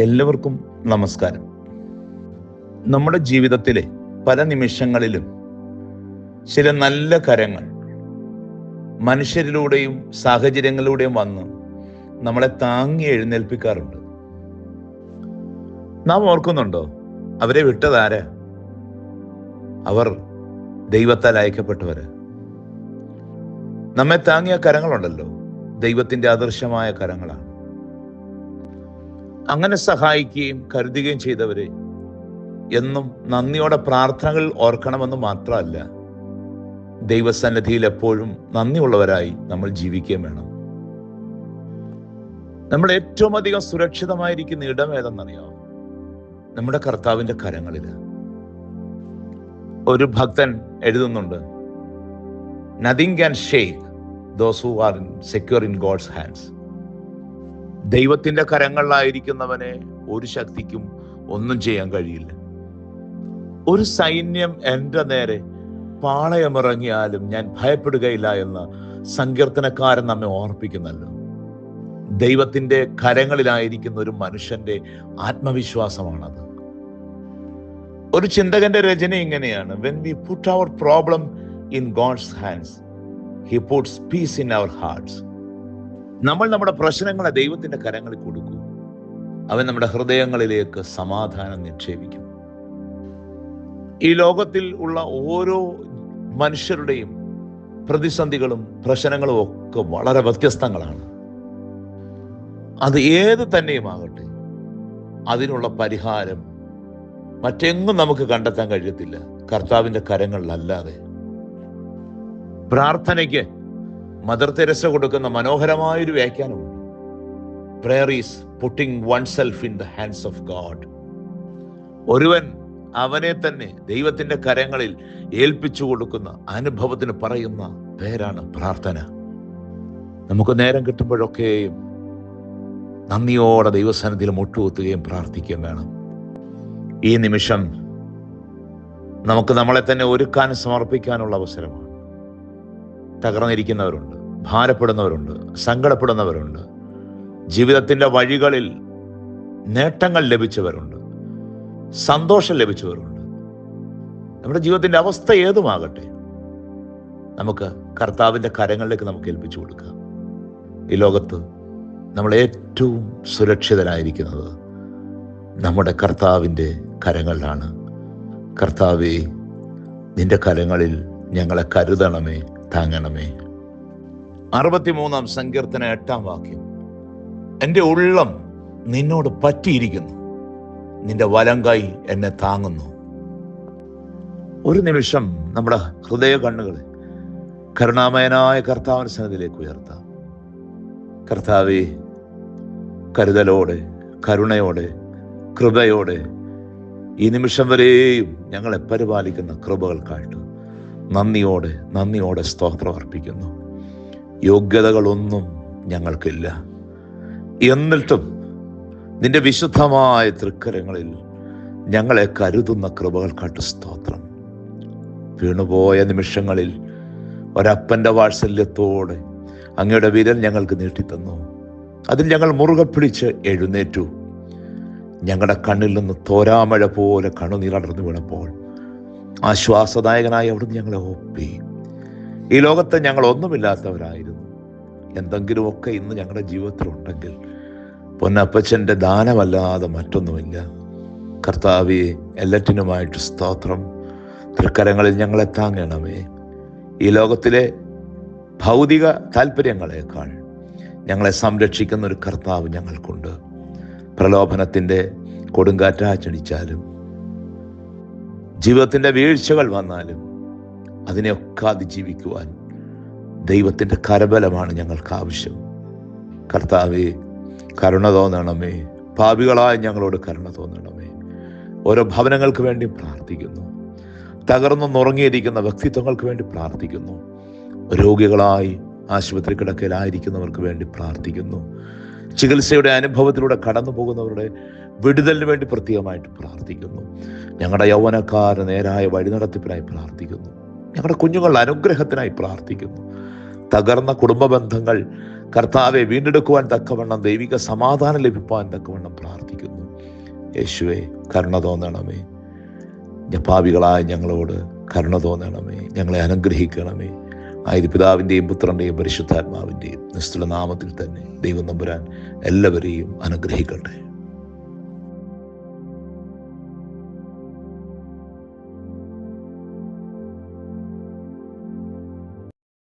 എല്ലാവർക്കും നമസ്കാരം. നമ്മുടെ ജീവിതത്തിലെ പല നിമിഷങ്ങളിലും ചില നല്ല കരങ്ങൾ മനുഷ്യരിലൂടെയും സാഹചര്യങ്ങളിലൂടെയും വന്ന് നമ്മളെ താങ്ങി എഴുന്നേൽപ്പിക്കാറുണ്ട്. നാം ഓർക്കുന്നുണ്ടോ? അവരെ വിട്ടതാരാ അവർ ദൈവത്താൽ അയക്കപ്പെട്ടവര്. നമ്മെ താങ്ങിയ കരങ്ങളുണ്ടല്ലോ. ദൈവത്തിന്റെ ആദർശമായ കരങ്ങളാണ്. അങ്ങനെ സഹായിക്കുകയും കരുതുകയും ചെയ്തവരെ എന്നും നന്ദിയോടെ പ്രാർത്ഥനകൾ ഓർക്കണമെന്ന് മാത്രമല്ല ദൈവസന്നിധിയിൽ എപ്പോഴും നന്ദിയുള്ളവരായി നമ്മൾ ജീവിക്കുകയും വേണം. നമ്മൾ ഏറ്റവും അധികം സുരക്ഷിതമായിരിക്കുന്ന ഇടം ഏതെന്നറിയാമോ നമ്മുടെ കർത്താവിന്റെ കരങ്ങളിൽ. ഒരു ഭക്തൻ എഴുതുന്നുണ്ട് nothing can shake those who are secure in God's hands ദൈവത്തിന്റെ കരങ്ങളിലായിരിക്കുന്നവനെ ഒരു ശക്തിക്കും ഒന്നും ചെയ്യാൻ കഴിയില്ല. ഒരു സൈന്യം എന്റെ നേരെ പാളയമിറങ്ങിയാലും ഞാൻ ഭയപ്പെടുകയില്ല എന്ന് സങ്കീർത്തനക്കാരൻ നമ്മെ ഓർപ്പിക്കുന്നല്ലോ. ദൈവത്തിന്റെ കരങ്ങളിലായിരിക്കുന്ന ഒരു മനുഷ്യന്റെ ആത്മവിശ്വാസമാണത്. ഒരു ചിന്തകന്റെ രചന ഇങ്ങനെയാണ്. When we put our problem in God's hands he puts peace in our hearts നമ്മൾ നമ്മുടെ പ്രശ്നങ്ങളെ ദൈവത്തിന്റെ കരങ്ങളിൽ കൊടുക്കും. അവൻ നമ്മുടെ ഹൃദയങ്ങളിലേക്ക് സമാധാനം നിക്ഷേപിക്കും. ഈ ലോകത്തിൽ ഉള്ള ഓരോ മനുഷ്യരുടെയും പ്രതിസന്ധികളും പ്രശ്നങ്ങളും ഒക്കെ വളരെ വ്യത്യസ്തങ്ങളാണ്. അത് ഏത് തന്നെയുമാകട്ടെ അതിനുള്ള പരിഹാരം മറ്റെങ്ങും നമുക്ക് കണ്ടെത്താൻ കഴിയത്തില്ല. കർത്താവിന്റെ കരങ്ങളിലല്ലാതെ. പ്രാർത്ഥനയ്ക്ക് മദർ തെരസ കൊടുക്കുന്ന മനോഹരമായൊരു വ്യാഖ്യാനമുണ്ട്. Prayer is putting oneself in the hands of God ഒരുവൻ അവനെ തന്നെ ദൈവത്തിന്റെ കരങ്ങളിൽ ഏൽപ്പിച്ചു കൊടുക്കുന്ന അനുഭവത്തിന് പറയുന്ന പേരാണ് പ്രാർത്ഥന. നമുക്ക് നേരം കിട്ടുമ്പോഴൊക്കെയും നന്ദിയോടെ ദൈവസ്ഥാനത്തിൽ മുട്ടുകുത്തുകയും പ്രാർത്ഥിക്കുകയും വേണം. ഈ നിമിഷം നമുക്ക് നമ്മളെ തന്നെ ഒരുക്കാൻ സമർപ്പിക്കാനുള്ള അവസരമാണ്. തകർന്നിരിക്കുന്നവരുണ്ട്. ഭാരപ്പെടുന്നവരുണ്ട് സങ്കടപ്പെടുന്നവരുണ്ട്. ജീവിതത്തിന്റെ വഴികളിൽ നേട്ടങ്ങൾ ലഭിച്ചവരുണ്ട്. സന്തോഷം ലഭിച്ചവരുണ്ട്. നമ്മുടെ ജീവിതത്തിന്റെ അവസ്ഥ ഏതുമാകട്ടെ നമുക്ക് കർത്താവിന്റെ കരങ്ങളിലേക്ക് നമുക്ക് ഏൽപ്പിച്ചു കൊടുക്കാം. ഈ ലോകത്ത് നമ്മൾ ഏറ്റവും സുരക്ഷിതരായിരിക്കുന്നത് നമ്മുടെ കർത്താവിന്റെ കരങ്ങളിലാണ്. കർത്താവേ നിന്റെ കരങ്ങളിൽ ഞങ്ങളെ കരുതണമേ താങ്ങണമേ. അറുപത്തിമൂന്നാം സങ്കീർത്തന എട്ടാം വാക്യം. എന്റെ ഉള്ളം നിന്നോട് പറ്റിയിരിക്കുന്നു. നിന്റെ വലം കൈ എന്നെ താങ്ങുന്നു. ഒരു നിമിഷം നമ്മുടെ ഹൃദയ കണ്ണുകളെ കരുണാമയനായ കർത്താവിന് സന്നിധിയിലേക്ക് ഉയർത്താം. കർത്താവെ കരുതലോടെ കരുണയോടെ കൃപയോടെ ഈ നിമിഷം വരെയും ഞങ്ങളെ പരിപാലിക്കുന്ന കൃപകൾക്കായിട്ട് നന്ദിയോടെ നന്ദിയോടെ സ്തോത്രം അർപ്പിക്കുന്നു. യോഗ്യതകളൊന്നും ഞങ്ങൾക്കില്ല. എന്നിട്ടും നിന്റെ വിശുദ്ധമായ തൃക്കരങ്ങളിൽ ഞങ്ങളെ കരുതുന്ന കൃപകൾക്കാട്ട് സ്തോത്രം. വീണുപോയ നിമിഷങ്ങളിൽ ഒരപ്പന്റെ വാത്സല്യത്തോടെ അങ്ങയുടെ വിരൽ ഞങ്ങൾക്ക് നീട്ടിത്തന്നു. അതിൽ ഞങ്ങൾ മുറുകെ പിടിച്ച് എഴുന്നേറ്റു. ഞങ്ങളുടെ കണ്ണിൽ നിന്ന് തോരാമഴ പോലെ കണ്ണുനീരടർന്നു വീണപ്പോൾ ആശ്വാസദായകനായി അവിടുന്ന് ഞങ്ങളെ ഒപ്പി ഈ ലോകത്ത് ഞങ്ങൾ ഒന്നുമില്ലാത്തവരായിരുന്നു. എന്തെങ്കിലുമൊക്കെ ഇന്ന് ഞങ്ങളുടെ ജീവിതത്തിൽ ഉണ്ടെങ്കിൽ പൊന്നപ്പച്ചന്റെ ദാനമല്ലാതെ മറ്റൊന്നുമില്ല. കർത്താവെ എല്ലാറ്റിനുമായിട്ട് സ്തോത്രം. തൃക്കരങ്ങളിൽ ഞങ്ങളെ താങ്ങണമേ. ഈ ലോകത്തിലെ ഭൗതിക താല്പര്യങ്ങളെക്കാൾ ഞങ്ങളെ സംരക്ഷിക്കുന്ന ഒരു കർത്താവ് ഞങ്ങൾക്കുണ്ട്. പ്രലോഭനത്തിന്റെ കൊടുങ്കാറ്റാച്ചടിച്ചാലും ജീവിതത്തിന്റെ വീഴ്ചകൾ വന്നാലും അതിനെയൊക്കെ അതിജീവിക്കുവാൻ ദൈവത്തിന്റെ കരബലമാണ് ഞങ്ങൾക്ക് ആവശ്യം. കർത്താവെ കരുണ തോന്നണമേ. പാപികളായ ഞങ്ങളോട് കരുണ തോന്നണമേ. ഓരോ ഭവനങ്ങൾക്ക് വേണ്ടി പ്രാർത്ഥിക്കുന്നു. തകർന്നു നുറങ്ങിയിരിക്കുന്ന വ്യക്തിത്വങ്ങൾക്ക് വേണ്ടി പ്രാർത്ഥിക്കുന്നു. രോഗികളായി ആശുപത്രി കിടക്കയിലായിരിക്കുന്നവർക്ക് വേണ്ടി പ്രാർത്ഥിക്കുന്നു. ചികിത്സയുടെ അനുഭവത്തിലൂടെ കടന്നു പോകുന്നവരുടെ വിടുതലിന് വേണ്ടി പ്രത്യേകമായിട്ട് പ്രാർത്ഥിക്കുന്നു. ഞങ്ങളുടെ യൗവനക്കാർ നേരായ വഴി നടത്തിപ്പിനായി പ്രാർത്ഥിക്കുന്നു. ഞങ്ങളുടെ കുഞ്ഞുങ്ങൾ അനുഗ്രഹത്തിനായി പ്രാർത്ഥിക്കുന്നു. തകർന്ന കുടുംബ ബന്ധങ്ങൾ കർത്താവെ വീണ്ടെടുക്കുവാൻ തക്കവണ്ണം ദൈവിക സമാധാനം ലഭിക്കുവാൻ തക്കവണ്ണം പ്രാർത്ഥിക്കുന്നു. യേശുവേ കരുണ തോന്നണമേ. പാപികളായ ഞങ്ങളോട് കരുണ തോന്നണമേ. ഞങ്ങളെ അനുഗ്രഹിക്കണമേ. ആയത് പിതാവിന്റെയും പുത്രന്റെയും പരിശുദ്ധാത്മാവിന്റെയും നിസ്തുല നാമത്തിൽ തന്നെ ദൈവം നമ്പുരാൻ എല്ലാവരെയും അനുഗ്രഹിക്കട്ടെ.